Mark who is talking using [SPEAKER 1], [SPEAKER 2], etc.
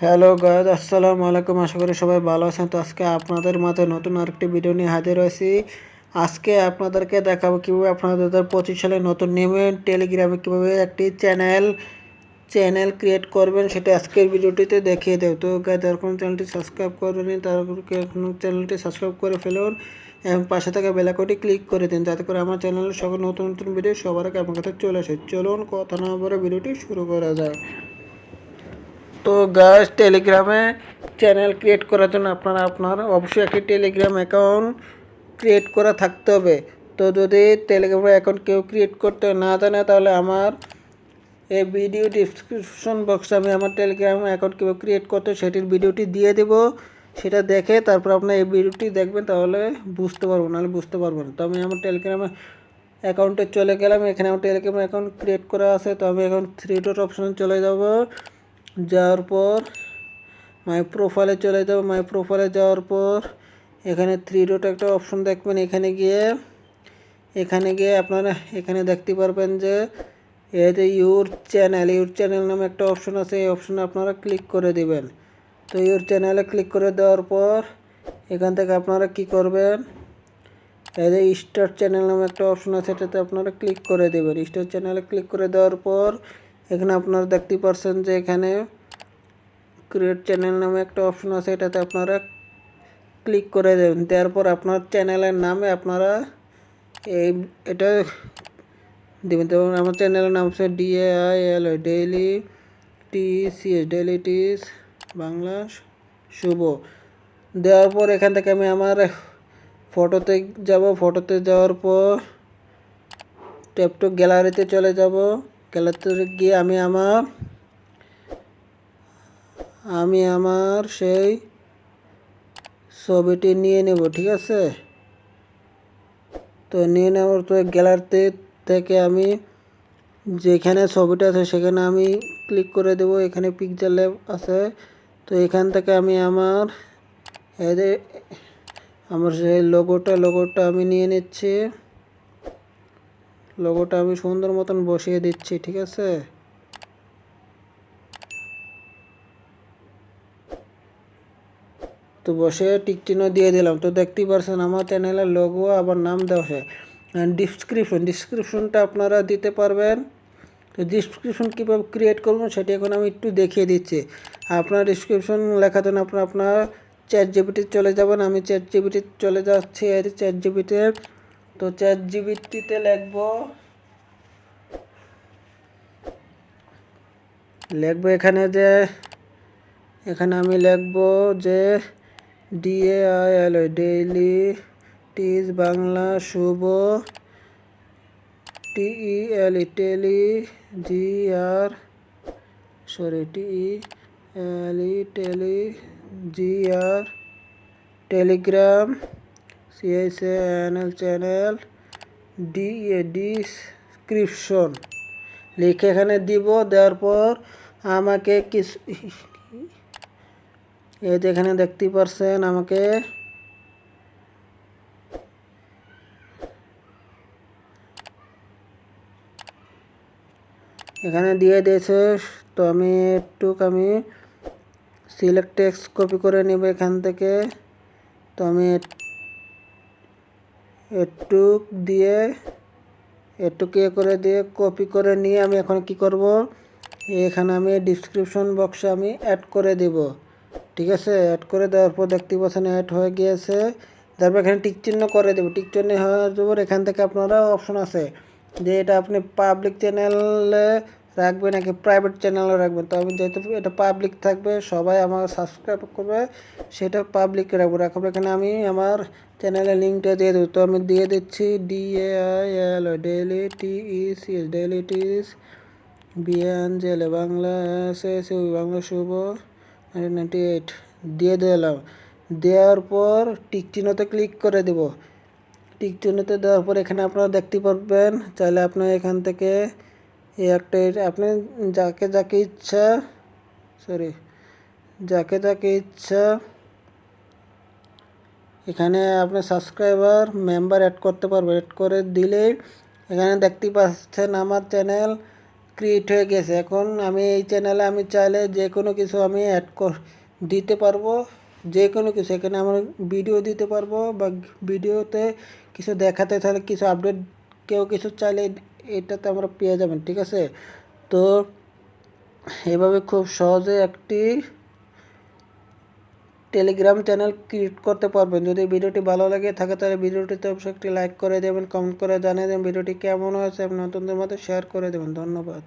[SPEAKER 1] Hello guys আসসালামু আলাইকুম আশা করি সবাই ভালো আছেন। তো আজকে আপনাদের মাঝে নতুন আরেকটি ভিডিও নিয়ে হাজির হয়েছি। আজকে আপনাদেরকে দেখাবো কীভাবে আপনারা দু হাজার পঁচিশ সালে নতুন নেবেন টেলিগ্রামে কীভাবে একটি চ্যানেল চ্যানেল ক্রিয়েট করবেন সেটা আজকের ভিডিওটিতে দেখিয়ে দেব। তো যারা কোনো চ্যানেলটি সাবস্ক্রাইব করবেন তারা চ্যানেলটি সাবস্ক্রাইব করে ফেলুন এবং পাশে থাকা বেলাকটি ক্লিক করে দিন, যাতে করে আমার চ্যানেলের সকল নতুন নতুন ভিডিও সবার আগে আপনার কাছে চলে আসে। চলুন, কথা না বলে ভিডিওটি শুরু করা যায় তো গাছ টেলিগ্রামে চ্যানেল ক্রিয়েট করার জন্য আপনারা আপনার অবশ্যই একটি টেলিগ্রাম অ্যাকাউন্ট ক্রিয়েট করা থাকতে হবে। তো যদি টেলিগ্রাম অ্যাকাউন্ট কেউ ক্রিয়েট করতে না জানে, তাহলে আমার এই ভিডিও ডিসক্রিপশন বক্সে আমি আমার টেলিগ্রাম অ্যাকাউন্ট কীভাবে ক্রিয়েট করতে, সেটির ভিডিওটি দিয়ে দেব। সেটা দেখে তারপর আপনার এই ভিডিওটি দেখবেন, তাহলে বুঝতে পারব, নাহলে বুঝতে পারব না। তো আমি আমার টেলিগ্রামে অ্যাকাউন্টে চলে গেলাম। এখানে আমার টেলিগ্রাম অ্যাকাউন্ট ক্রিয়েট করা আছে। তো আমি এখন থ্রি ডট অপশানে চলে যাব। যাওয়ার পর মাই প্রোফাইলে চলে যাব। মাই প্রোফাইলে যাওয়ার পর, এখানে থ্রি ডট একটা অপশন দেখবেন। এখানে গিয়ে এখানে গিয়ে আপনারা এখানে দেখতে পারবেন যে, এই যে ইউর চ্যানেল ইউর চ্যানেল নামে একটা অপশন আছে। এই অপশনে আপনারা ক্লিক করে দিবেন। তো ইউর চ্যানেলে ক্লিক করে দেওয়ার পর, এখান থেকে আপনারা কি করবেন? এই যে স্টার চ্যানেল নামে একটা অপশন আছে। এটাতে আপনারা ক্লিক করে দেবেন। স্টার চ্যানেলে ক্লিক করে দেওয়ার পর এখানে আপনারা দেখতে পারছেন যে এখানে ক্রিয়েট চ্যানেল নামে একটা অপশন আছে, এটাতে আপনারা ক্লিক করে দেবেন। দেওয়ার পর আপনার চ্যানেলের নামে আপনারা এই, এটা দেবেন। তো আমার চ্যানেলের নাম হচ্ছে DAI L daily T C S daily tees Bangla শুভ। দেওয়ার পর এখান থেকে আমি আমার ফটোতে যাব। ফটোতে যাওয়ার পর ট্যাপ টু গ্যালারিতে চলে যাব। গ্যালারিতে গিয়ে আমি আমার আমি আমার সেই ছবিটি নিয়ে নেব, ঠিক আছে? তো নিয়ে নেওয়ার তো গ্যালারিতে থেকে আমি যেখানে ছবিটা আছে সেখানে আমি ক্লিক করে দেব, এখানে পিকচার ল্যাব আছে। তো এখান থেকে আমি আমার এদের আমার সেই লোগোটা লোগোটা আমি নিয়ে নিচ্ছি। লোগোটা আমি সুন্দর মতন বসিয়ে দিচ্ছি, ঠিক আছে? তো বসে টিক চিহ্ন দিয়ে দিলাম। তো দেখতেই পারছেন আমার চ্যানেলের লোগো আবার নাম দেওয়া আছে ডিসক্রিপশন ডিসক্রিপশনটা আপনারা দিতে পারবেন। তো ডিসক্রিপশন কীভাবে ক্রিয়েট করবেন সেটি এখন আমি একটু দেখিয়ে দিচ্ছি। আপনার ডিসক্রিপশন লেখার জন্য আপনার আপনার চ্যাট জিবিটি চলে যাবেন। আমি চ্যাট জিবিটি চলে যাচ্ছি চ্যাট জিবিতে তো চ্যাট জিবিটিতে লিখব। লিখব এখানে যে, এখানে আমি লিখব যে ডিএআইএল ডেইলি টিজ Bangla Shubho TEL tele G R sorry TE L tele G R Telegram N L channel D description লিখে এখানে দিব, দেওয়ার পর আমাকে কিছু এই যে এখানে দেখতেই পারছেন আমাকে এখানে দিয়ে দিয়েছে, তো আমি একটু আমি সিলেক্ট টেক্সট কপি করে নেব এখান থেকে। তো আমি একটু দিয়ে একটু কে করে দিয়ে কপি করে নিয়ে আমি এখন কি করব? এখানে আমি ডিসক্রিপশন বক্সে আমি অ্যাড করে দেব। ঠিক আছে? অ্যাড করে দেওয়ার পর দেখতে পাচ্ছেন অ্যাড হয়ে গিয়েছে। তারপর এখানে টিক চিহ্ন করে দেবো। টিক চিহ্ন হওয়ার পর এখান থেকে আপনারা অপশন আছে। যে এটা আপনি পাবলিক চ্যানেলে রাখবেন নাকি প্রাইভেট চ্যানেলও রাখবেন তো আমি যেহেতু এটা পাবলিক থাকবে, সবাই আমার সাবস্ক্রাইব করবে, সেটা পাবলিকে রাখব। রাখব এখানে আমি আমার চ্যানেলের লিঙ্কটা দিয়ে দেবো। তো আমি দিয়ে দিচ্ছি D A I L daily T E C S daily টিস BN জেলে Bangla S S Bangla Shubho ninety eight দিয়ে দিলাম। দেওয়ার পর টিক চিহ্নতে ক্লিক করে দেব। টিক চিহ্নতে দেওয়ার পর এখানে আপনারা দেখতে পারবেন, চাইলে আপনার এখান থেকে একটা আপনি যাকে যাকে ইচ্ছা সরি যাকে যাকে ইচ্ছা, এখানে আপনি সাবস্ক্রাইবার মেম্বার অ্যাড করতে পারবেন। অ্যাড করে দিলেই এখানে দেখতে পাচ্ছেন আমার চ্যানেল ক্রিয়েট হয়ে গেছে। এখন আমি এই চ্যানেলে আমি চাইলে যে কোনো কিছু আমি অ্যাড কর, দিতে পারব। যে কোনো কিছু, এখানে আমার ভিডিও দিতে পারব বা ভিডিওতে কিছু দেখাতে তাহলে কিছু আপডেট কেউ কিছু চাইলে এটাতে আমরা পেয়ে যাবেন, ঠিক আছে? তো এভাবে খুব সহজে একটি টেলিগ্রাম চ্যানেল ক্রিয়েট করতে পারবেন। যদি ভিডিওটি ভালো লাগে, থাকে তাহলে ভিডিওটিতে অবশ্যই একটি লাইক করে দেবেন কমেন্ট করে জানিয়ে দেবেন ভিডিওটি কেমন হয়েছে নতুনদের মধ্যে শেয়ার করে দেবেন। ধন্যবাদ।